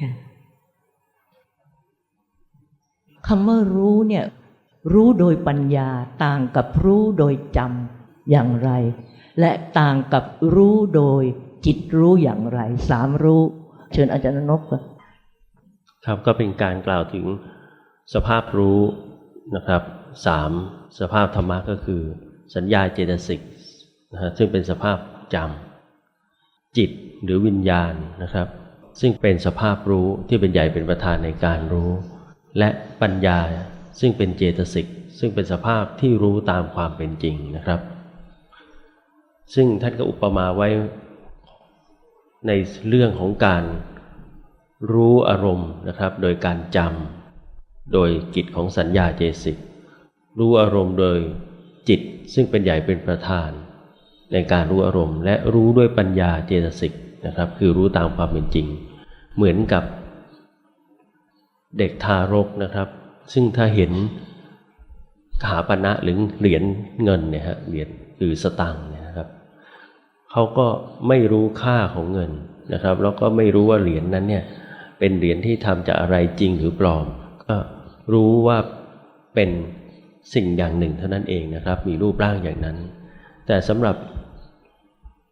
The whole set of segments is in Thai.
ค่ะคำว่ารู้เนี่ย รู้โดยปัญญาต่างกับรู้โดยจำอย่างไร และต่างกับรู้โดยจิตรู้อย่างไร สามรู้ เชิญอาจารย์นพค่ะครับก็เป็นการกล่าวถึงสภาพรู้นะครับสามสภาพธรรมะก็คือ สัญญาเจตสิกนะฮะซึ่งเป็นสภาพจำจิตหรือวิญญาณนะครับ ซึ่งเป็นสภาพรู้ที่เป็นใหญ่เป็นประธานในการรู้ และปัญญาซึ่งเป็นเจตสิกซึ่งเป็นสภาพที่รู้ตามความเป็นจริงนะครับ ซึ่งท่านก็อุปมาไว้ในเรื่องของการรู้อารมณ์นะครับ โดยการจำโดยกิจของสัญญาเจสิกรู้อารมณ์โดยจิตซึ่งเป็นใหญ่เป็นประธาน ในการรู้อารมณ์ และรู้ด้วยปัญญาเจตสิก นะครับ คือรู้ตามความเป็นจริง เหมือนกับเด็กทารกนะครับ ซึ่งถ้าเห็นขาปณะหรือเหรียญเงินเนี่ยฮะเหรียญคือสตังค์เนี่ยนะครับเขาก็ไม่รู้ค่าของเงินนะครับ แล้วก็ไม่รู้ว่าเหรียญนั้นเนี่ยเป็นเหรียญที่ทำจากอะไรจริงหรือปลอม ก็รู้ว่าเป็นสิ่งอย่างหนึ่งเท่านั้นเองนะครับ มีรูปร่างอย่างนั้น แต่สำหรับ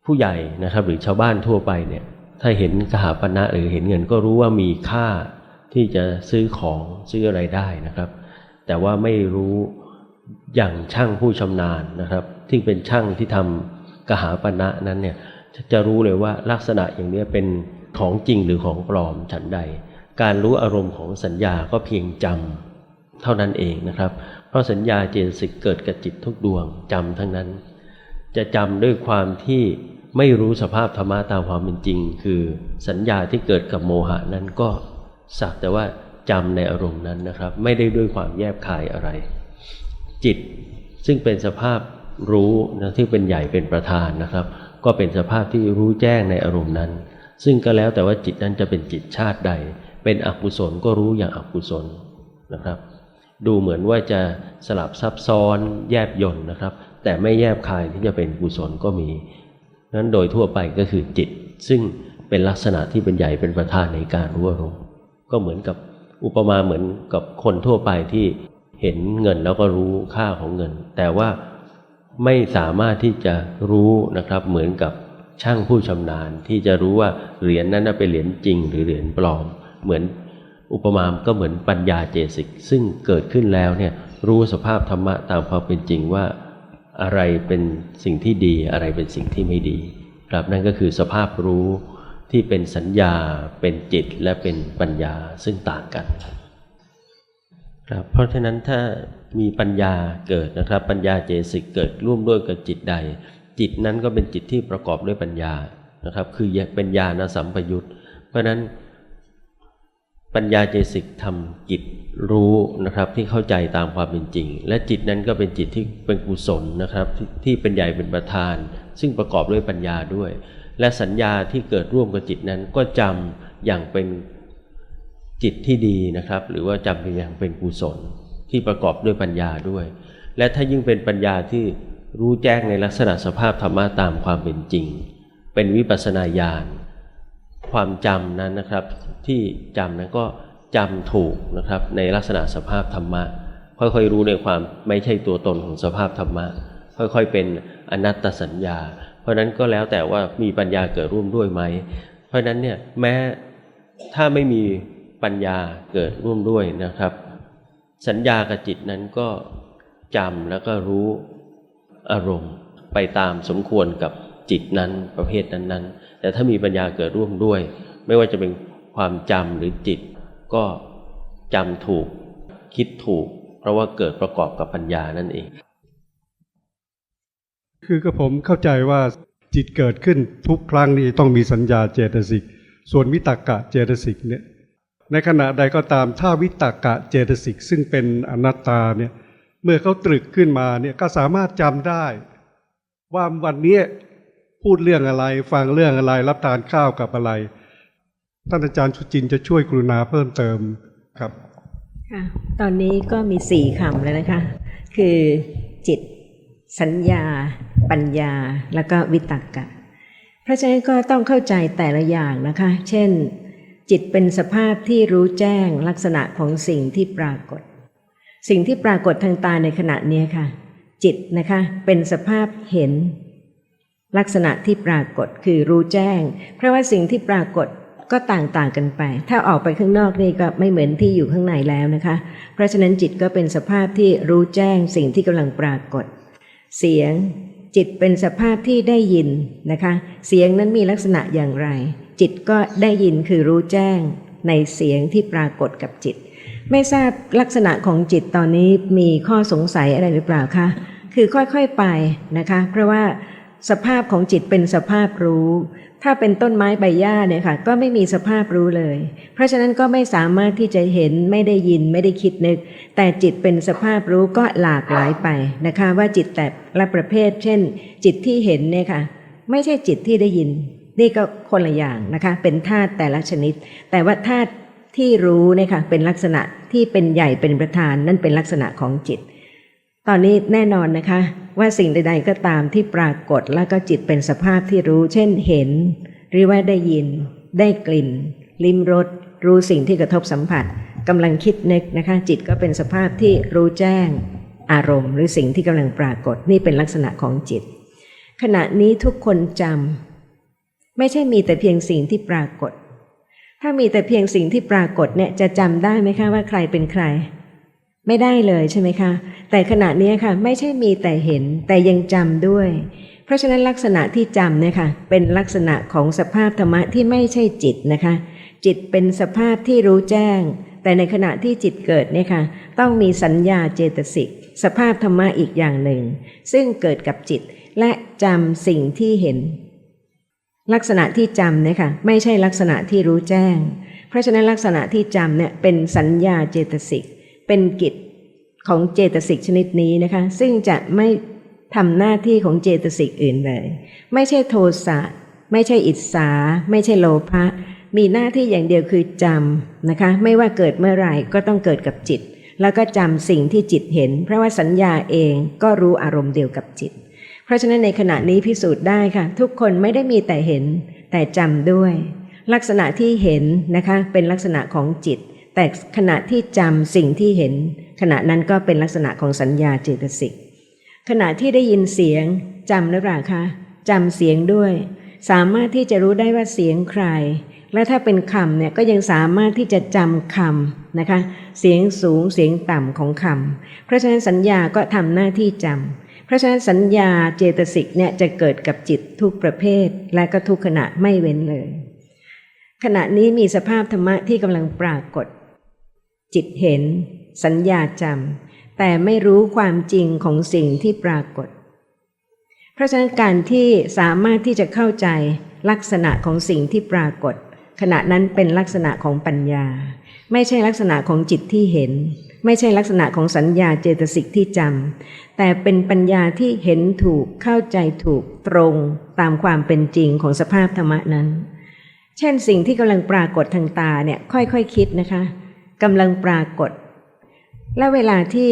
ผู้ใหญ่นะครับ หรือชาวบ้านทั่วไปเนี่ย ถ้าเห็นกหาปณะหรือเห็นเงินก็รู้ว่ามีค่าที่จะซื้อของซื้ออะไรได้นะครับ แต่ว่าไม่รู้อย่างช่างผู้ชำนาญนะครับที่เป็นช่างที่ทำกหาปณะนั้นเนี่ยจะรู้เลยว่าลักษณะอย่างนี้เป็นของจริงหรือของปลอมฉันใด การรู้อารมณ์ของสัญญาก็เพียงจำเท่านั้นเองนะครับ เพราะสัญญาเจตสิกเกิดกับจิตทุกดวงจำทั้งนั้น จะจำด้วยความที่ ไม่รู้สภาพธรรมะตามความเป็นจริง คือสัญญาที่เกิดกับโมหะนั้นก็สักแต่ว่าจำในอารมณ์นั้นนะครับ ไม่ได้ด้วยความแยบคายอะไร จิตซึ่งเป็นสภาพรู้นะที่เป็นใหญ่เป็นประธานนะครับ ก็เป็นสภาพที่รู้แจ้งในอารมณ์นั้น ซึ่งก็แล้วแต่ว่าจิตนั้นจะเป็นจิตชาติใด เป็นอกุศลก็รู้อย่างอกุศลนะครับ ดูเหมือนว่าจะสลับซับซ้อนแยบยนต์นะครับ แต่ไม่แยบคายที่จะเป็นกุศลก็มี นั้นโดยทั่วไปก็คือจิต ซึ่งเป็นลักษณะที่เป็นใหญ่เป็นประธานในการรู้อารมณ์ก็เหมือนกับอุปมาเหมือนกับคนทั่วไปที่เห็นเงินแล้วก็รู้ค่าของเงิน แต่ว่าไม่สามารถที่จะรู้นะครับเหมือนกับช่างผู้ชำนาญที่จะรู้ว่าเหรียญนั้นเป็นเหรียญจริงหรือเหรียญปลอม เหมือนอุปมาก็เหมือนปัญญาเจสิกซึ่งเกิดขึ้นแล้วเนี่ยรู้สภาพธรรมะตามความเป็นจริงว่า อะไรเป็นสิ่งที่ดีอะไรเป็นสิ่งที่ไม่ดีครับนั่นก็คือสภาพรู้ที่เป็นสัญญาเป็นจิตและเป็นปัญญาซึ่งต่างกันครับเพราะฉะนั้นถ้ามีปัญญาเกิดนะครับ ปัญญาเจสิกเกิดร่วมด้วยกับจิตใด จิตนั้นก็เป็นจิตที่ประกอบด้วยปัญญานะครับ คือเป็นญาณสัมปยุตเพราะฉะนั้น ปัญญาเจสิกทำจิตรู้นะครับที่เข้าใจตามความเป็นจริง และจิตนั้นก็เป็นจิตที่เป็นกุศลนะครับทที่เป็นใหญ่เป็นประธาน ซึ่งประกอบด้วยปัญญาด้วย และสัญญาที่เกิดร่วมกับจิตนั้นก็จำอย่างเป็นจิตที่ดีนะครับ หรือว่าจำเป็นอย่างเป็นกุศลที่ประกอบด้วยปัญญาด้วย และถ้ายิ่งเป็นปัญญาที่รู้แจ้งในลักษณะสภาพธรรมะตามความเป็นจริง เป็นวิปัสสนาญาณ ความจำนั้นนะครับ ที่จำนั้นก็จำถูกนะครับ ในลักษณะสภาพธรรมะ ค่อยๆรู้ในความไม่ใช่ตัวตนของสภาพธรรมะ ค่อยๆเป็นอนัตตสัญญา เพราะนั้นก็แล้วแต่ว่ามีปัญญาเกิดร่วมด้วยไหม เพราะฉะนั้นเนี่ยแม้ถ้าไม่มีปัญญาเกิดร่วมด้วยนะครับ สัญญากับจิตนั้นก็จำแล้วก็รู้อารมณ์ไปตามสมควรกับ จิตนั้นประเภทนั้นๆ แต่ถ้ามีปัญญาเกิดร่วมด้วย ไม่ว่าจะเป็นความจำหรือจิต ก็จำถูกคิดถูก เพราะว่าเกิดประกอบกับปัญญานั่นเอง คือกับผมเข้าใจว่าจิตเกิดขึ้นทุกครั้งนี่ต้องมีสัญญาเจตสิก ส่วนวิตกะเจตสิกเนี่ยในขณะใดก็ตามถ้าวิตกะเจตสิกซึ่งเป็นอนัตตาเนี่ยเมื่อเขาตรึกขึ้นมาเนี่ยก็สามารถจำได้ ว่าวันนี้ พูดเรื่องอะไร ฟังเรื่องอะไร รับทานข้าวกับอะไร ท่านอาจารย์ชุจินจะช่วยกรุณาเพิ่มเติมครับค่ะตอนนี้ก็มีสี่คำแล้วนะคะ คือจิต สัญญา ปัญญา แล้วก็วิตกกะ เพราะฉะนั้นก็ต้องเข้าใจแต่ละอย่างนะคะ เช่น จิตเป็นสภาพที่รู้แจ้งลักษณะของสิ่งที่ปรากฏ สิ่งที่ปรากฏทางตาในขณะนี้ค่ะ จิตนะคะเป็นสภาพเห็น ลักษณะที่ปรากฏคือรู้แจ้ง เพราะว่าสิ่งที่ปรากฏก็ต่างๆกันไป ถ้าออกไปข้างนอกนี่ก็ไม่เหมือนที่อยู่ข้างในแล้วนะคะ เพราะฉะนั้นจิตก็เป็นสภาพที่รู้แจ้งสิ่งที่กำลังปรากฏ เสียงจิตเป็นสภาพที่ได้ยินนะคะ เสียงนั้นมีลักษณะอย่างไร จิตก็ได้ยินคือรู้แจ้งในเสียงที่ปรากฏกับจิต ไม่ทราบลักษณะของจิตตอนนี้มีข้อสงสัยอะไรหรือเปล่าคะ คือค่อยๆไปนะคะ เพราะว่า สภาพของจิตเป็นสภาพรู้ ถ้าเป็นต้นไม้ใบหญ้าเนี่ยค่ะ ก็ไม่มีสภาพรู้เลย เพราะฉะนั้นก็ไม่สามารถที่จะเห็นไม่ได้ยินไม่ได้คิดนึก แต่จิตเป็นสภาพรู้ก็หลากหลายไปนะคะ ว่าจิตแต่ละประเภท เช่น จิตที่เห็นเนี่ยค่ะ ไม่ใช่จิตที่ได้ยิน นี่ก็คนละอย่างนะคะ เป็นธาตุแต่ละชนิด แต่ว่าธาตุที่รู้เนี่ยค่ะเป็นลักษณะที่เป็นใหญ่เป็นประธานนั่นเป็นลักษณะของจิต ตอนนี้แน่นอนนะคะ ว่าสิ่งใด ๆ ก็ตามที่ปรากฏแล้วก็จิตเป็นสภาพที่รู้ เช่นเห็น หรือว่าได้ยิน ได้กลิ่น ลิ้มรสรู้สิ่งที่กระทบสัมผัสกำลังคิดนึกนะคะ จิตก็เป็นสภาพที่รู้แจ้ง อารมณ์ หรือสิ่งที่กำลังปรากฏนี่เป็นลักษณะของจิต ขณะนี้ทุกคนจำไม่ใช่มีแต่เพียงสิ่งที่ปรากฏ ถ้ามีแต่เพียงสิ่งที่ปรากฏเนี่ยจะจำได้ไหมคะว่าใครเป็นใคร ไม่ได้เลยใช่ไหมคะ แต่ขณะนี้ค่ะไม่ใช่มีแต่เห็นแต่ยังจำด้วย เพราะฉะนั้นลักษณะที่จำเนี่ยค่ะเป็นลักษณะของสภาพธรรมะที่ไม่ใช่จิตนะคะ จิตเป็นสภาพที่รู้แจ้ง แต่ในขณะที่จิตเกิดเนี่ยค่ะต้องมีสัญญาเจตสิกสภาพธรรมะอีกอย่างหนึ่ง ซึ่งเกิดกับจิตและจำสิ่งที่เห็น ลักษณะที่จำเนี่ยค่ะไม่ใช่ลักษณะที่รู้แจ้ง เพราะฉะนั้นลักษณะที่จำเนี่ยเป็นสัญญาเจตสิก เป็นกิจของเจตสิกชนิดนี้นะคะ ซึ่งจะไม่ทำหน้าที่ของเจตสิกอื่นเลย ไม่ใช่โทสะไม่ใช่อิจฉาไม่ใช่โลภะมีหน้าที่อย่างเดียวคือจำนะคะ ไม่ว่าเกิดเมื่อไหร่ก็ต้องเกิดกับจิต แล้วก็จำสิ่งที่จิตเห็น เพราะว่าสัญญาเองก็รู้อารมณ์เดียวกับจิต เพราะฉะนั้นในขณะนี้พิสูจน์ได้ค่ะ ทุกคนไม่ได้มีแต่เห็นแต่จำด้วย ลักษณะที่เห็นนะคะเป็นลักษณะของจิต แต่ขณะที่จำสิ่งที่เห็น ขณะนั้นก็เป็นลักษณะของสัญญาเจตสิกขณะที่ได้ยินเสียงจำหรือเปล่าคะจำเสียงด้วย สามารถที่จะรู้ได้ว่าเสียงใคร และถ้าเป็นคำเนี่ยก็ยังสามารถที่จะจำคำนะคะ เสียงสูงเสียงต่ำของคำเพราะฉะนั้นสัญญาก็ทำหน้าที่จำเพราะฉะนั้นสัญญาเจตสิกเนี่ยจะเกิดกับจิตทุกประเภท และก็ทุกขณะไม่เว้นเลย ขณะนี้มีสภาพธรรมะที่กำลังปรากฏ จิตเห็น สัญญาจำแต่ไม่รู้ความจริงของสิ่งที่ปรากฏ เพราะฉะนั้นการที่สามารถที่จะเข้าใจลักษณะของสิ่งที่ปรากฏ ขณะนั้นเป็นลักษณะของปัญญา ไม่ใช่ลักษณะของจิตที่เห็น ไม่ใช่ลักษณะของสัญญาเจตสิกที่จำแต่เป็นปัญญาที่เห็นถูกเข้าใจถูกตรงตามความเป็นจริงของสภาพธรรมะนั้นเช่นสิ่งที่กำลังปรากฏทางตาเนี่ยค่อยๆคคิดนะคะ กำลังปรากฏ และเวลาที่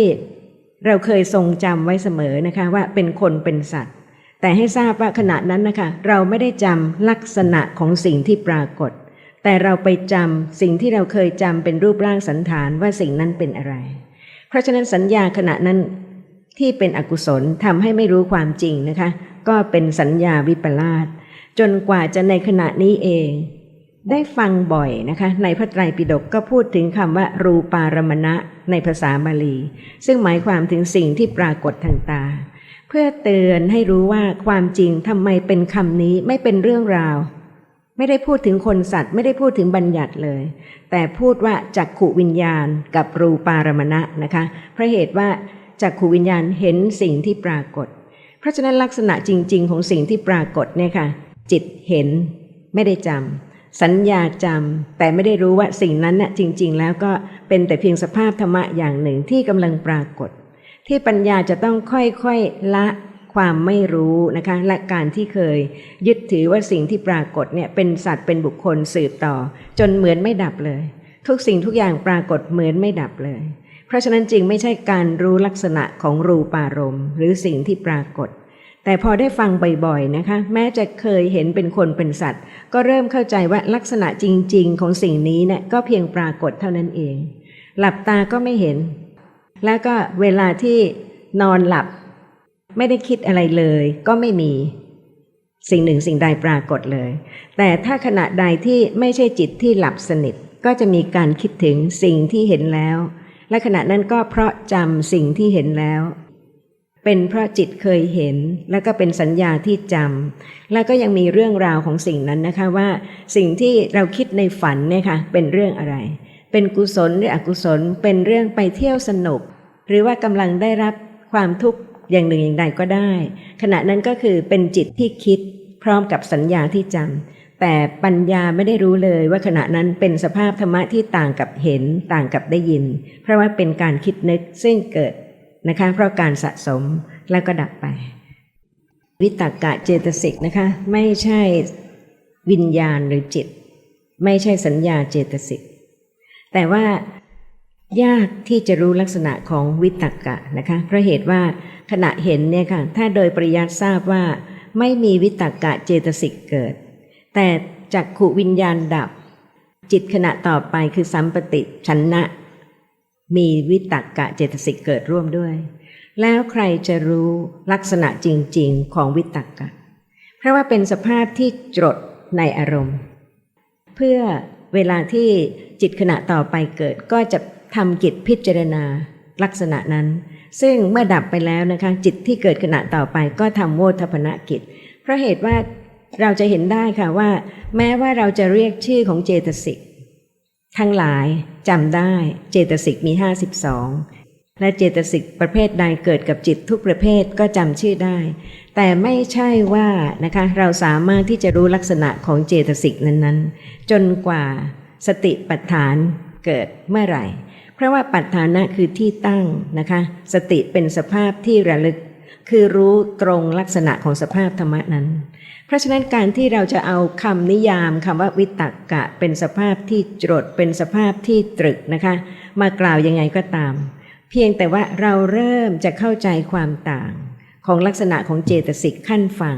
เราเคยทรงจำไว้เสมอนะคะว่าเป็นคนเป็นสัตว์ แต่ให้ทราบว่าขณะนั้นนะคะเราไม่ได้จำลักษณะของสิ่งที่ปรากฏ แต่เราไปจำสิ่งที่เราเคยจำเป็นรูปร่างสันฐานว่าสิ่งนั้นเป็นอะไร เพราะฉะนั้นสัญญาขณะนั้นที่เป็นอกุศลทำให้ไม่รู้ความจริงนะคะ ก็เป็นสัญญาวิปลาสจนกว่าจะในขณะนี้เอง ได้ฟังบ่อยนะคะ ในพระไตรปิฎกก็พูดถึงคำว่า รูปารมณะในภาษาบาลี ซึ่งหมายความถึงสิ่งที่ปรากฏทางตา เพื่อเตือนให้รู้ว่าความจริงทำไมเป็นคำนี้ไม่เป็นเรื่องราว ไม่ได้พูดถึงคนสัตว์ ไม่ได้พูดถึงบัญญัติเลย แต่พูดว่าจักขุวิญญาณ กับรูปารมณะนะคะเพราะเหตุว่าจักขุวิญญาณเห็นสิ่งที่ปรากฏ เพราะฉะนั้นลักษณะจริง ๆ ของสิ่งที่ปรากฏเนี่ยค่ะจิตเห็นไม่ได้จำ สัญญาจำแต่ไม่ได้รู้ว่าสิ่งนั้นน่ะจริง ๆ แล้วก็เป็นแต่เพียงสภาพธรรมะอย่างหนึ่งที่กำลังปรากฏ ที่ปัญญาจะต้องค่อยๆละความไม่รู้นะคะและการที่เคย ยึดถือว่าสิ่งที่ปรากฏเนี่ยเป็นสัตว์เป็นบุคคลสืบต่อ จนเหมือนไม่ดับเลย ทุกสิ่งทุกอย่างปรากฏเหมือนไม่ดับเลย เพราะฉะนั้นจริงไม่ใช่การรู้ลักษณะของรูปารมณ์ หรือสิ่งที่ปรากฏ แต่พอได้ฟังบ่อยๆนะคะ แม้จะเคยเห็นเป็นคนเป็นสัตว์ ก็เริ่มเข้าใจว่าลักษณะจริง ๆ ของสิ่งนี้เนี่ยก็เพียงปรากฏเท่านั้นเอง หลับตาก็ไม่เห็น แล้วก็เวลาที่นอนหลับ ไม่ได้คิดอะไรเลย ก็ไม่มี สิ่งหนึ่งสิ่งใดปรากฏเลย แต่ถ้าขณะใดที่ไม่ใช่จิตที่หลับสนิท ก็จะมีการคิดถึงสิ่งที่เห็นแล้ว และขณะนั้นก็เพราะจำสิ่งที่เห็นแล้ว เป็นเพราะจิตเคยเห็น แล้วก็เป็นสัญญาที่จำแล้วก็ยังมีเรื่องราวของสิ่งนั้นนะคะว่า สิ่งที่เราคิดในฝันเนี่ยค่ะเป็นเรื่องอะไร เป็นกุศลหรืออกุศล เป็นเรื่องไปเที่ยวสนุก หรือว่ากำลังได้รับความทุกข์อย่างหนึ่งอย่างใดก็ได้ ขณะนั้นก็คือเป็นจิตที่คิดพร้อมกับสัญญาที่จำแต่ปัญญาไม่ได้รู้เลยว่าขณะนั้นเป็นสภาพธรรมะที่ต่างกับเห็นต่างกับได้ยิน เพราะว่าเป็นการคิดนึกซึ่งเกิด นะคะ เพราะการสะสมแล้วก็ดับไป วิตกกะเจตสิกนะคะ ไม่ใช่วิญญาณหรือจิต ไม่ใช่สัญญาเจตสิก แต่ว่ายากที่จะรู้ลักษณะของวิตกกะนะคะ เพราะเหตุว่าขณะเห็นเนี่ยค่ะถ้าโดยปริยัติทราบว่า ไม่มีวิตกกะเจตสิกเกิด แต่จักขุวิญญาณดับ จิตขณะต่อไปคือสัมปติชันนะ มีวิตกกะเจตสิกเกิดร่วมด้วย แล้วใครจะรู้ลักษณะจริง ๆ ของวิตกกะ เพราะว่าเป็นสภาพที่จดในอารมณ์ เพื่อเวลาที่จิตขณะต่อไปเกิดก็จะทำกิจพิจารณาลักษณะนั้น ซึ่งเมื่อดับไปแล้วนะคะจิตที่เกิดขณะต่อไปก็ทำโวทพนกิจ เพราะเหตุว่าเราจะเห็นได้ค่ะว่า แม้ว่าเราจะเรียกชื่อของเจตสิก ทั้งหลายจำได้เจตสิกมี 52 และเจตสิกประเภทใดเกิดกับจิตทุกประเภทก็จำชื่อได้ แต่ไม่ใช่ว่านะคะเราสามารถที่จะรู้ลักษณะของเจตสิกนั้นๆ จนกว่าสติปัฏฐานเกิดเมื่อไหร่ เพราะว่าปัฏฐานะคือที่ตั้งนะคะ สติเป็นสภาพที่ระลึก คือรู้ตรงลักษณะของสภาพธรรมะนั้น เพราะฉะนั้นการที่เราจะเอาคำนิยามคำว่าวิตกกะ เป็นสภาพที่จดเป็นสภาพที่ตรึกนะคะ มากล่าวยังไงก็ตาม เพียงแต่ว่าเราเริ่มจะเข้าใจความต่าง ของลักษณะของเจตสิกขั้นฟัง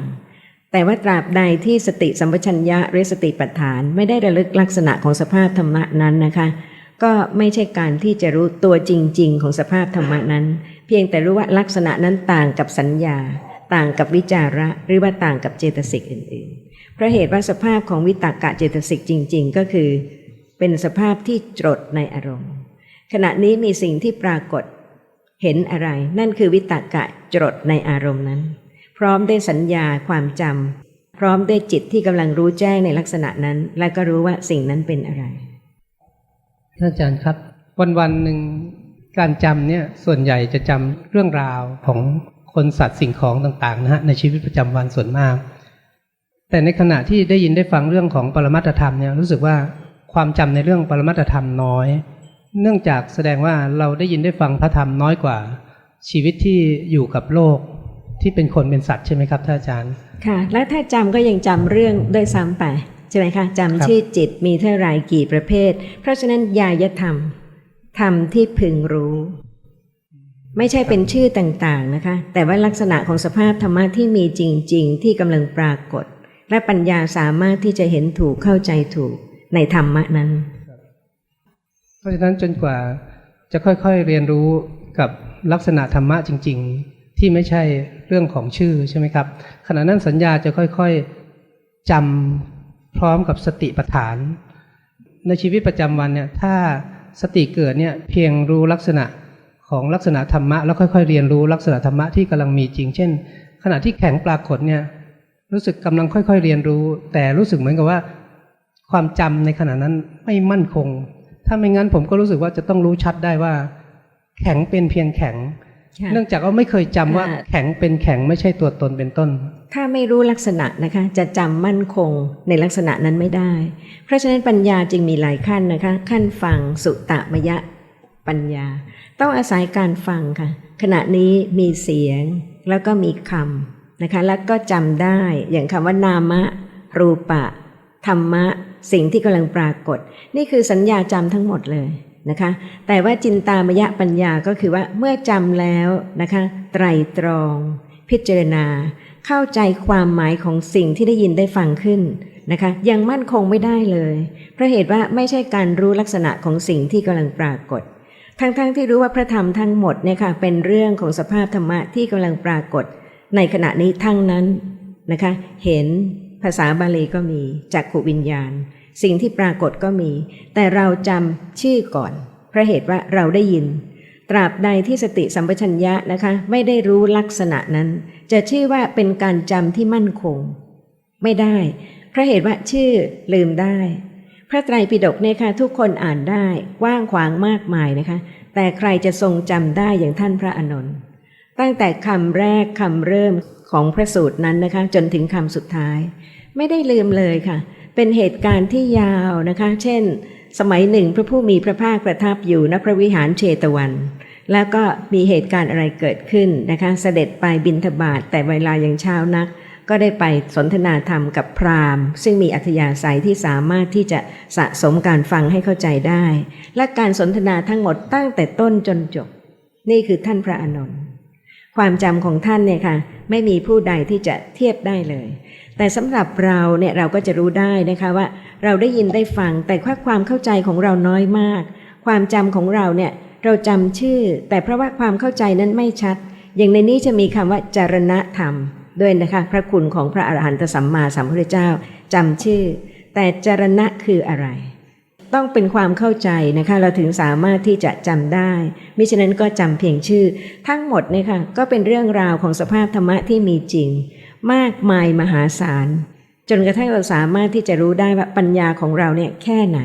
แต่ว่าตราบใดที่สติสัมปชัญญะหรือสติปัฏฐาน ไม่ได้ระลึกลักษณะของสภาพธรรมะนั้นนะคะ ก็ไม่ใช่การที่จะรู้ตัวจริง ๆ ของสภาพธรรมะนั้น เพียงแต่รู้ว่าลักษณะนั้นต่างกับสัญญา ต่างกับวิจาระหรือว่าต่างกับเจตสิกอื่นๆ เพราะเหตุว่าสภาพของวิตากะเจตสิกจริง ๆ ก็คือ เป็นสภาพที่จดในอารมณ์ ขณะนี้มีสิ่งที่ปรากฏเห็นอะไร นั่นคือวิตากะจดในอารมณ์นั้น พร้อมได้สัญญาความจำพร้อมได้จิตที่กำลังรู้แจ้งในลักษณะนั้น และก็รู้ว่าสิ่งนั้นเป็นอะไรท่านอาจารย์ครับ วันวันๆหนึ่งการจำเนี่ยส่วนใหญ่จะจำเรื่องราวของ คนสัตว์สิ่งของต่างๆนะฮะในชีวิตประจำวันส่วนมาก แต่ในขณะที่ได้ยินได้ฟังเรื่องของปรมัตถธรรมเนี่ยรู้สึกว่าความจำในเรื่องปรมัตถธรรมน้อย เนื่องจากแสดงว่าเราได้ยินได้ฟังพระธรรมน้อยกว่า ชีวิตที่อยู่กับโลกที่เป็นคนเป็นสัตว์ใช่ไหมครับท่านอาจารย์ ค่ะ และถ้าจำก็ยังจำเรื่องด้วยซ้ำไปใช่ไหมคะจำชื่อจิตมีเท่าไหรกี่ประเภท เพราะฉะนั้นยายธรรมธรรมที่พึงรู้ ไม่ใช่เป็นชื่อต่างๆนะคะ แต่ว่าลักษณะของสภาพธรรมะที่มีจริง ๆ ที่กำลังปรากฏ และปัญญาสามารถที่จะเห็นถูกเข้าใจถูกในธรรมะนั้น เพราะฉะนั้นจนกว่าจะค่อยๆเรียนรู้กับลักษณะธรรมะจริง ๆ ที่ไม่ใช่เรื่องของชื่อใช่ไหมครับ ขณะนั้นสัญญาจะค่อยๆจำพร้อมกับสติปัฏฐาน ในชีวิตประจำวันเนี่ยถ้าสติเกิดเนี่ยเพียงรู้ลักษณะ ของลักษณะธรรมะแล้วค่อย ๆ เรียนรู้ลักษณะธรรมะที่กำลังมีจริง เช่น ขณะที่แข็งปรากฏเนี่ยรู้สึกกำลังค่อย ๆ เรียนรู้ แต่รู้สึกเหมือนกับว่า ความจำในขณะนั้นไม่มั่นคง ถ้าไม่งั้นผมก็รู้สึกว่าจะต้องรู้ชัดได้ว่า แข็งเป็นเพียงแข็งค่ะเนื่องจากว่าไม่เคยจำว่าค่ะแข็งเป็นแข็งไม่ใช่ตัวตนเป็นต้น ถ้าไม่รู้ลักษณะนะคะ จะจำมั่นคงในลักษณะนั้นไม่ได้ เพราะฉะนั้นปัญญาจึงมีหลายขั้นนะคะ ขั้นฟังสุตมยะ ปัญญา ต้องอาศัยการฟังค่ะ ขณะนี้มีเสียงแล้วก็มีคำนะคะ แล้วก็จำได้อย่างคำว่านามะ รูปะ ธรรมะ สิ่งที่กำลังปรากฏ นี่คือสัญญาจำทั้งหมดเลยนะคะ แต่ว่าจินตามยะปัญญาก็คือว่าเมื่อจำแล้วนะคะ ไตรตรอง พิจารณา เข้าใจความหมายของสิ่งที่ได้ยินได้ฟังขึ้นนะคะยังมั่นคงไม่ได้เลย เพราะเหตุว่าไม่ใช่การรู้ลักษณะของสิ่งที่กำลังปรากฏ ทั้งๆทที่รู้ว่าพระธรรมทั้งหมดเนี่ยค่ะเป็นเรื่องของสภาพธรรมะที่กำลังปรากฏ ในขณะนี้ทั้งนั้นนะคะ เห็นภาษาบาลีก็มีจักขวิญญาณ สิ่งที่ปรากฏก็มี แต่เราจำชื่อก่อนเพราะเหตุว่าเราได้ยิน ตราบใดที่สติสัมปชัญญะนะคะ ไม่ได้รู้ลักษณะนั้น จะชื่อว่าเป็นการจำที่มั่นคง ไม่ได้เพราะเหตุว่าชื่อลืมได้ พระไตรปิฎกเนี่ยค่ะทุกคนอ่านได้กว้างขวางมากมายนะคะ แต่ใครจะทรงจำได้อย่างท่านพระอนนท์ตั้งแต่คำแรกคำเริ่มของพระสูตรนั้นนะคะ จนถึงคำสุดท้าย ไม่ได้ลืมเลยค่ะ เป็นเหตุการณ์ที่ยาวนะคะ เช่น สมัยหนึ่งพระผู้มีพระภาคประทับอยู่ณพระวิหารเชตวัน แล้วก็มีเหตุการณ์อะไรเกิดขึ้นนะคะ เสด็จไปบินทบาทแต่เวลายังเช้านัก ก็ได้ไปสนทนาธรรมกับพราหมณ์ ซึ่งมีอัธยาศัยที่สามารถที่จะสะสมการฟังให้เข้าใจได้ และการสนทนาทั้งหมดตั้งแต่ต้นจนจบ นี่คือท่านพระอานนท์ความจำของท่านเนี่ยค่ะ ไม่มีผู้ใดที่จะเทียบได้เลย แต่สำหรับเราเนี่ยเราก็จะรู้ได้นะคะว่า เราได้ยินได้ฟังแต่ว่าความเข้าใจของเราน้อยมาก ความจำของเราเนี่ยเราจำชื่อ แต่เพราะว่าความเข้าใจนั้นไม่ชัด อย่างในนี้จะมีคำว่าจารณธรรม ด้วยนะคะพระคุณของพระอรหันตสัมมาสัมพุทธเจ้าจำชื่อ แต่จรณะคืออะไร ต้องเป็นความเข้าใจนะคะเราถึงสามารถที่จะจำได้มิฉะนั้นก็จำเพียงชื่อ ทั้งหมดเนี่ยค่ะก็เป็นเรื่องราวของสภาพธรรมะที่มีจริง มากมายมหาศาล จนกระทั่งเราสามารถที่จะรู้ได้ว่าปัญญาของเราเนี่ยแค่ไหน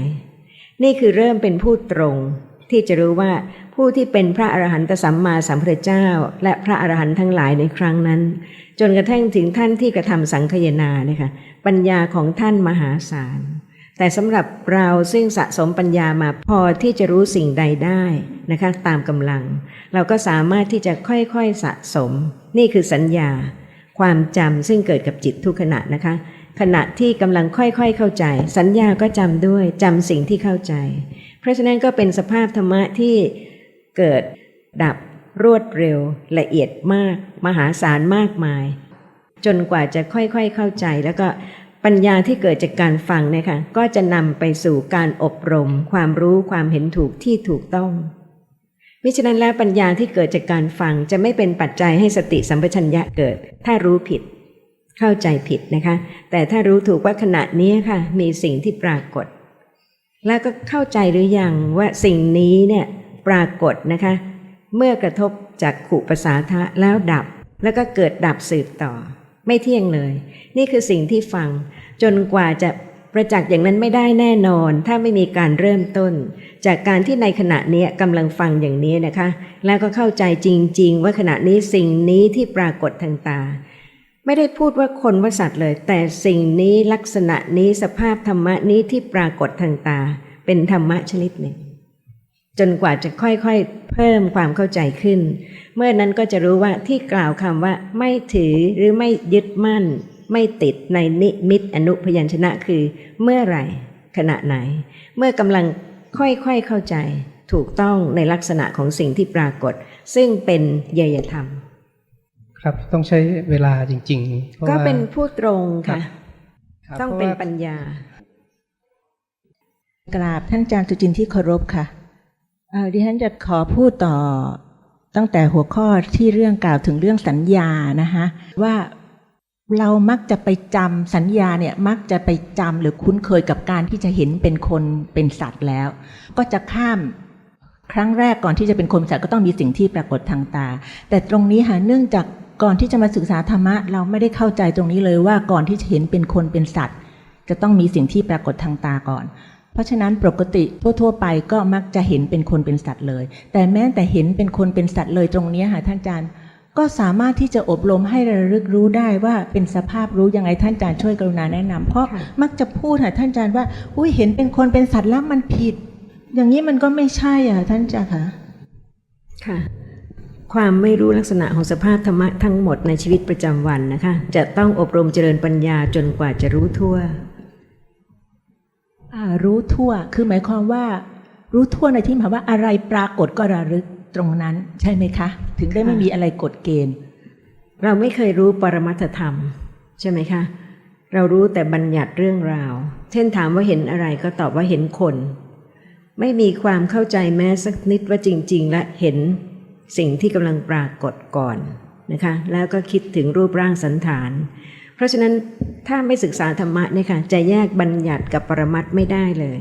นี่คือเริ่มเป็นผู้ตรงที่จะรู้ว่าผู้ที่เป็นพระอรหันตสัมมาสัมพุทธเจ้า และพระอรหันต์ทั้งหลายในครั้งนั้น จนกระทั่งถึงท่านที่กระทำสังคยนาเนี่ยค่ะปัญญาของท่านมหาศาล แต่สำหรับเราซึ่งสะสมปัญญามาพอที่จะรู้สิ่งใดได้นะคะตามกำลัง เราก็สามารถที่จะค่อยๆสะสม นี่คือสัญญา ความจำซึ่งเกิดกับจิตทุกขณะนะคะ ขณะที่กำลังค่อยๆเข้าใจ สัญญาก็จำด้วยจำสิ่งที่เข้าใจ เพราะฉะนั้นก็เป็นสภาพธรรมะที่เกิดดับ รวดเร็ว ละเอียดมาก มหาศาลมากมาย จนกว่าจะค่อยๆเข้าใจ แล้วก็ปัญญาที่เกิดจากการฟังเนี่ยค่ะก็จะนำไปสู่การอบรม ความรู้ความเห็นถูกที่ถูกต้องมิฉะนั้นแล้วปัญญาที่เกิดจากการฟังจะไม่เป็นปัจจัยให้สติสัมปชัญญะเกิด ถ้ารู้ผิด เข้าใจผิดนะคะ แต่ถ้ารู้ถูกว่าขณะนี้ค่ะ มีสิ่งที่ปรากฏ แล้วก็เข้าใจหรือยังว่าสิ่งนี้เนี่ยปรากฏนะคะ เมื่อกระทบจากขุปสาทะแล้วดับ แล้วก็เกิดดับสืบต่อ ไม่เที่ยงเลย นี่คือสิ่งที่ฟัง จนกว่าจะประจักษ์อย่างนั้นไม่ได้แน่นอน ถ้าไม่มีการเริ่มต้น จากการที่ในขณะนี้กำลังฟังอย่างนี้นะคะ แล้วก็เข้าใจจริง ๆ ว่าขณะนี้สิ่งนี้ที่ปรากฏทางตา ไม่ได้พูดว่าคนว่าสัตว์เลย แต่สิ่งนี้ลักษณะนี้สภาพธรรมะนี้ที่ปรากฏทางตา เป็นธรรมะชนิดหนึ่ง จนกว่าจะค่อยๆ เพิ่มความเข้าใจขึ้น เมื่อนั้นก็จะรู้ว่าที่กล่าวคำว่าไม่ถือหรือไม่ยึดมั่น ไม่ติดในนิมิตอนุพยัญชนะคือ เมื่อไหร่ ขณะไหน เมื่อกำลังค่อยๆเข้าใจ ถูกต้องในลักษณะของสิ่งที่ปรากฏ ซึ่งเป็นเยยธรรม ครับต้องใช้เวลาจริงๆพราะก็ว่าเป็นผู้ตรงค่ะครับต้องพราะเป็นว่าปัญญากราบท่านอาจารย์สุจินที่เคารพค่ะเอ่อ ดิฉันจะขอพูดต่อตั้งแต่หัวข้อที่เรื่องกล่าวถึงเรื่องสัญญานะคะว่าเรามักจะไปจำสัญญาเนี่ยมักจะไปจำหรือคุ้นเคยกับการที่จะเห็นเป็นคนเป็นสัตว์แล้ว ก็จะข้ามครั้งแรกก่อนที่จะเป็นคนเป็นสัตว์ก็ต้องมีสิ่งที่ปรากฏทางตา แต่ตรงนี้ค่ะเนื่องจากก่อนที่จะมาศึกษาธรรมะ เราไม่ได้เข้าใจตรงนี้เลยว่าก่อนที่จะเห็นเป็นคนเป็นสัตว์ จะต้องมีสิ่งที่ปรากฏทางตาก่อน เพราะฉะนั้นปกติทั่วๆไปก็มักจะเห็นเป็นคนเป็นสัตว์เลย แต่แม้แต่เห็นเป็นคนเป็นสัตว์เลยตรงเนี้ยค่ะท่านอาจารย์ ก็สามารถที่จะอบรมให้ระลึกรู้ได้ว่าเป็นสภาพรู้ยังไงท่านอาจารย์ช่วยกรุณาแนะนำเพราะค่ะมักจะพูดค่ะท่านอาจารย์ว่าอุ้ยเห็นเป็นคนเป็นสัตว์แล้วมันผิด อย่างนี้มันก็ไม่ใช่อะท่านอาจารย์ค่ะค่ะความไม่รู้ลักษณะของสภาพธรรมะทั้งหมดในชีวิตประจำวันนะคะ จะต้องอบรมเจริญปัญญาจนกว่าจะรู้ทั่วอ่า รู้ทั่ว คือหมายความว่า รู้ทั่วในที่หมายว่าอะไรปรากฏก็ระลึกตรงนั้น ใช่ไหมคะ ถึงได้ไม่มีอะไรกฎเกณฑ์ เราไม่เคยรู้ปรมัตถธรรม ใช่ไหมคะ เรารู้แต่บัญญัติเรื่องราว เช่นถามว่าเห็นอะไรก็ตอบว่าเห็นคน ไม่มีความเข้าใจแม้สักนิดว่าจริง ๆ และเห็นสิ่งที่กำลังปรากฏก่อนนะคะ แล้วก็คิดถึงรูปร่างสันฐาน เพราะฉะนั้นถ้าไม่ศึกษาธรรมะเนี่ยค่ะจะแยกบัญญัติกับปรมัตไม่ได้เลย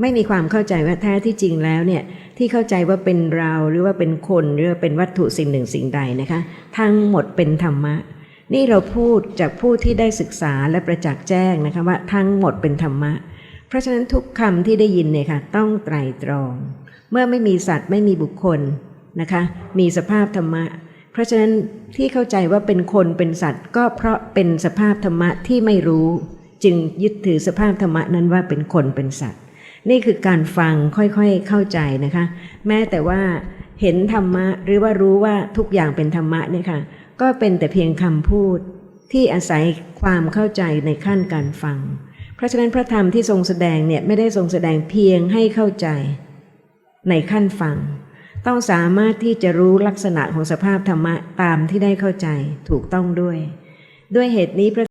ไม่มีความเข้าใจว่าแท้ที่จริงแล้วเนี่ยที่เข้าใจว่าเป็นเราหรือว่าเป็นคนหรือว่าเป็นวัตถุสิ่งหนึ่งสิ่งใดนะคะ ทั้งหมดเป็นธรรมะ นี่เราพูดจากผู้ที่ได้ศึกษาและประจักษ์แจ้งนะคะว่าทั้งหมดเป็นธรรมะ เพราะฉะนั้นทุกคำที่ได้ยินเนี่ยค่ะต้องไตรตรอง เมื่อไม่มีสัตว์ไม่มีบุคคลนะคะ มีสภาพธรรมะ เพราะฉะนั้นที่เข้าใจว่าเป็นคนเป็นสัตว์ ก็เพราะเป็นสภาพธรรมะที่ไม่รู้ จึงยึดถือสภาพธรรมะนั้นว่าเป็นคนเป็นสัตว์ นี่คือการฟังค่อยๆเข้าใจนะคะ แม้แต่ว่าเห็นธรรมะหรือว่ารู้ว่าทุกอย่างเป็นธรรมะเนี่ยค่ะก็เป็นแต่เพียงคำพูดที่อาศัยความเข้าใจในขั้นการฟัง เพราะฉะนั้นพระธรรมที่ทรงแสดงเนี่ยไม่ได้ทรงแสดงเพียงให้เข้าใจ ในขั้นฟัง ต้องสามารถที่จะรู้ลักษณะของสภาพธรรมะตามที่ได้เข้าใจถูกต้องด้วย ด้วยเหตุนี้พระ